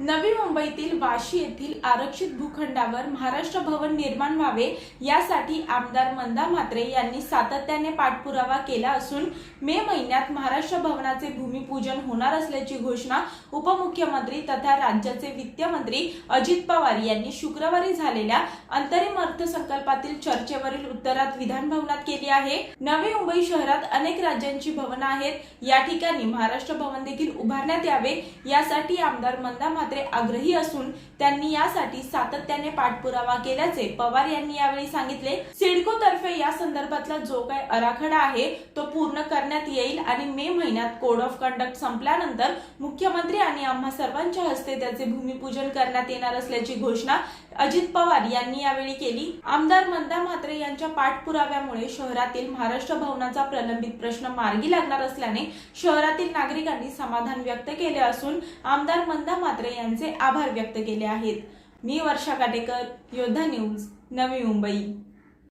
नवी मुंबईतील वाशी येथील आरक्षित भूखंडावर महाराष्ट्र भवन निर्माण व्हावे यासाठी आमदार मंदा म्हात्रे यांनी सातत्याने पाठपुरावा केला असून मे महिन्यात महाराष्ट्र भवनाचे भूमिपूजन होणार असल्याची घोषणा उपमुख्यमंत्री तथा राज्याचे वित्त मंत्री अजित पवार यांनी शुक्रवारी झालेल्या अंतरिम अर्थसंकल्पातील चर्चेवरील उत्तरात विधानभवनात केली आहे. नवी मुंबई शहरात अनेक राज्यांची भवनं आहेत. या ठिकाणी महाराष्ट्र भवन देखील उभारण्यात यावे यासाठी आमदार मंदा म्हात्रे आग्रही असून त्यांनी यासाठी सातत्याने पाठपुरावा केल्याचे पवार यांनी यावेळी सांगितले. सिडको तर्फे या संदर्भातला जो काही आराखडा आहे तो पूर्ण करण्यात येईल आणि मे महिन्यात कोड ऑफ कंडक्ट संपल्यानंतर मुख्यमंत्री आणि आम्हा सर्वांच्या हस्ते त्याचे भूमिपूजन करण्यात येणार असल्याची घोषणा अजित पवार यांनी यावेळी केली. आमदार मंदा म्हात्रे यांच्या पाठपुराव्यामुळे शहरातील महाराष्ट्र भवनाचा प्रलंबित प्रश्न मार्गी लागणार असल्याने शहरातील नागरिकांनी समाधान व्यक्त केले असून आमदार मंदा म्हात्रे यांचे आभार व्यक्त केले आहेत. मी वर्षा काटेकर योद्धा न्यूज नवी मुंबई.